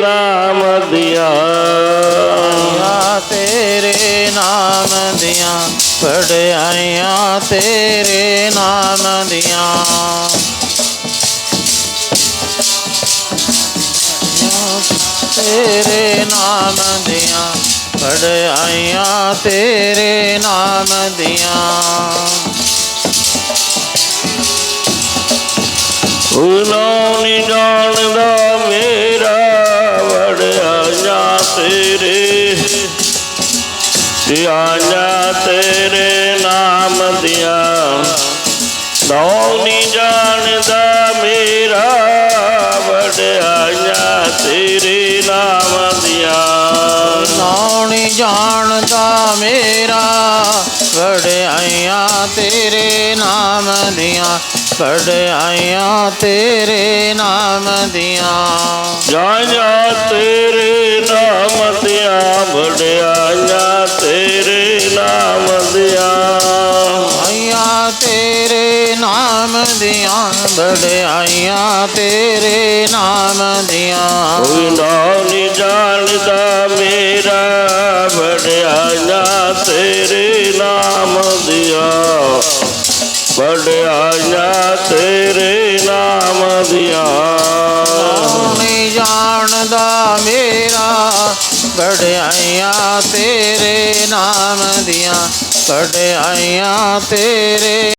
ਨਾਮ ਦਿਆ। ਆ ਤੇਰੇ ਨਾਮ ਦੀਆਂ ਵਡਿਆਈਆਂ ਤੇਰੇ ਨਾਮ ਦੀਆਂ। ਤੇਰੇ ਨਾਮ ਦੀਆਂ ਵਡਿਆਈਆਂ ਤੇਰੇ ਨਾਮ ਦੀਆਂ। ਉਨੋਂ ਨੀ ਧਿਆਨਾ ਤੇਰੇ ਨਾਮ ਦਿਆ। ਨੌ ਨੀ ਜਾਣਦਾ ਮੇਰਾ ਵੜਿਆ ਤੇਰੇ ਨਾਮ ਦਿਆ। ਨਾਉਣੀ ਜਾਣਦਾ ਮੇਰਾ ਵਡਿਆਈਆਂ ਤੇਰੇ ਨਾਮ ਦੀਆਂ। ਵਡਿਆਈਆਂ ਤੇਰੇ ਨਾਮ ਦੀਆਂ। ਜਾ ਜਾ ਤੇਰੇ ਨਾਮ ਤੇਰੇ ਨਾਮ ਦੀਆਂ ਵਡਿਆਈਆਂ, ਤੇਰੇ ਨਾਮ ਦੀਆਂ। ਕੋਈ ਨਾ ਨੀ ਜਾਣਦਾ ਮੇਰਾ ਵਡਿਆਈਆਂ, ਤੇਰੇ ਨਾਮ ਦਿਆ। ਵਡਿਆਈਆਂ, ਤੇਰੇ ਵਡਿਆਈਆਂ ਤੇਰੇ ਨਾਮ ਦੀਆਂ ਵਡਿਆਈਆਂ ਤੇਰੇ